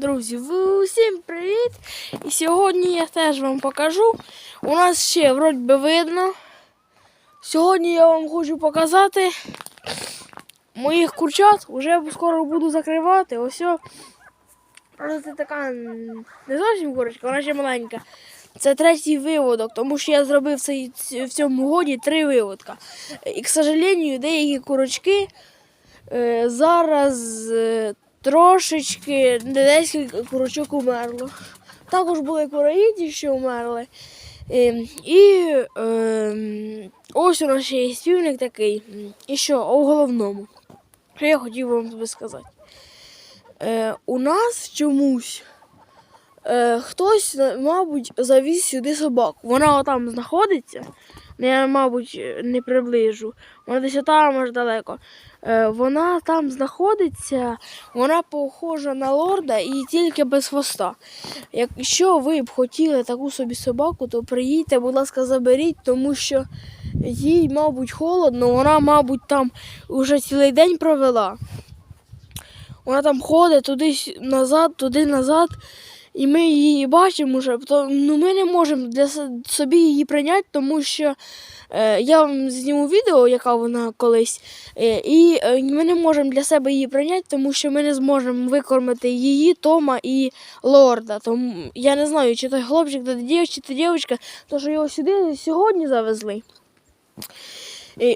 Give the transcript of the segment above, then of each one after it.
Друзі, усім привіт! І сьогодні я теж вам покажу. У нас ще вроді би видно. Сьогодні я вам хочу показати моїх курчат. Уже скоро буду закривати. Ось. о. Але це така не зовсім курочка, вона ще маленька. Це третій виводок, тому що я зробив цей, в цьому годі три виводка. І, к сожалению, деякі курочки е, зараз е, трошечки декілька курочок умерло. Також були кураїді, що умерли. Е, і е, ось у нас ще є співник такий. І що, у головному. Що я хотів вам тобі сказати. Е, у нас чомусь е, хтось, мабуть, завіз сюди собаку. Вона отам знаходиться. Я, мабуть, не приближу. Вона десь там аж далеко. Е, вона там знаходиться, вона похожа на лорда і тільки без хвоста. Якщо ви б хотіли таку собі собаку, то приїдьте, будь ласка, заберіть, тому що їй, мабуть, холодно, вона, мабуть, там уже цілий день провела. Вона там ходить туди назад, туди назад. І ми її бачимо вже, то ну, ми не можемо для собі її прийняти, тому що е, я вам зніму відео, яка вона колись, е, і е, ми не можемо для себе її прийняти, тому що ми не зможемо викормити її, Тома і Лорда. Тому я не знаю, чи той хлопчик, то дівчинка, чи то дівчинка, то що його сюди сьогодні завезли.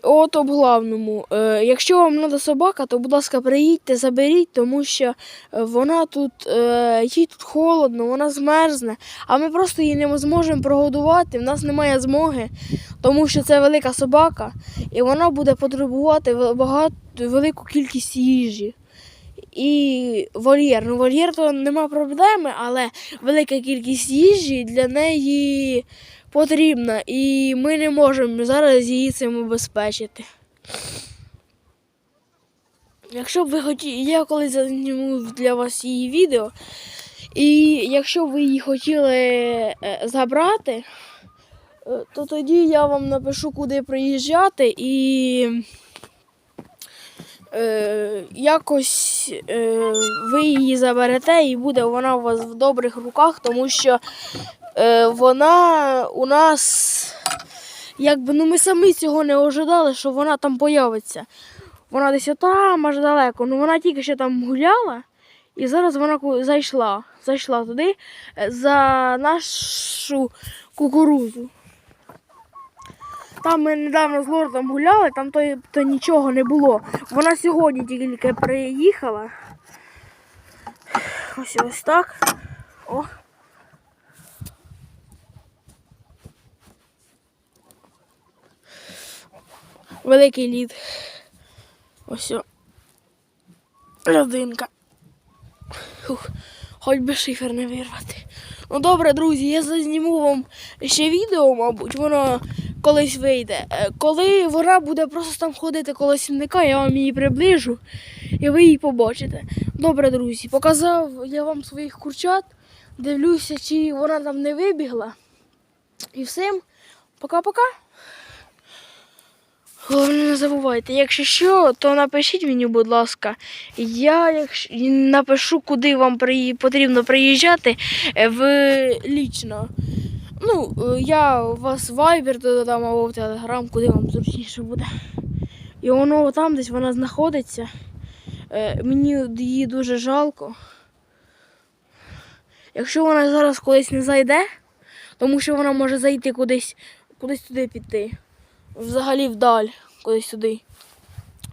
От об главному. Е, якщо вам треба собака, то будь ласка, приїдьте, заберіть, тому що е, вона тут, е, їй тут холодно, вона змерзне, а ми просто її не зможемо прогодувати. В нас немає змоги, тому що це велика собака, і вона буде потребувати багато, велику кількість їжі. І вольєр. Ну, вольєр то нема проблеми, але велика кількість їжі для неї потрібна, і ми не можемо зараз її цим обезпечити. Якщо б ви хотіли, я колись зніму для вас її відео, і якщо ви її хотіли е, забрати, е, то тоді я вам напишу, куди приїжджати і е, якось е, ви її заберете і буде вона у вас в добрих руках, тому що е, вона у нас, якби ну ми самі цього не ожидали, що вона там появиться. Вона десь там аж далеко. Ну вона тільки що там гуляла, і зараз вона зайшла. Зайшла туди е, за нашу кукурузу. Там ми недавно з лордом гуляли, там то, то нічого не було. Вона сьогодні тільки приїхала. Ось ось так. О. Великий лід. Ось. о. Людинка. Фух. Хоч би шифер не вирвати. Ну добре, друзі, я зазніму вам ще відео, мабуть, воно колись вийде. Е, Коли вона буде просто там ходити коло сінника, я вам її приближу і ви її побачите. Добре, друзі, показав я вам своїх курчат. Дивлюся, чи вона там не вибігла. І всім пока-пока. Головне, не забувайте, якщо що, то напишіть мені, будь ласка. Я якщо, напишу, куди вам приї- потрібно приїжджати е, в лічно. Ну, е, я у вас в Viber додам або в Telegram, куди вам зручніше буде. І воно там десь вона знаходиться. Е, Мені її дуже жалко. Якщо вона зараз кудись не зайде, тому що вона може зайти кудись, кудись туди піти взагалі вдаль, кудись сюди.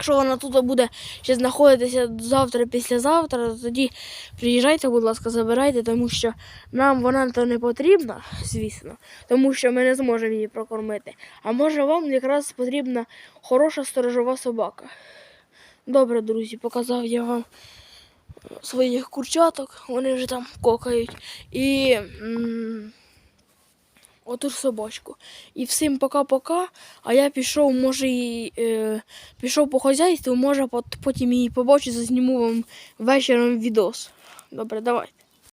Якщо вона тут буде ще знаходитися завтра, післязавтра, то тоді приїжджайте, будь ласка, забирайте, тому що нам вона то не потрібна, звісно, тому що ми не зможемо її прокормити. А може вам якраз потрібна хороша сторожова собака. Добре, друзі, показав я вам своїх курчаток, вони вже там кокають. І. Оту ж собачку. І всім пока-пока. А я пішов, може, і, е, пішов по хазяйству, може пот- потім її побачу, зазніму вам вечором відос. Добре, давайте.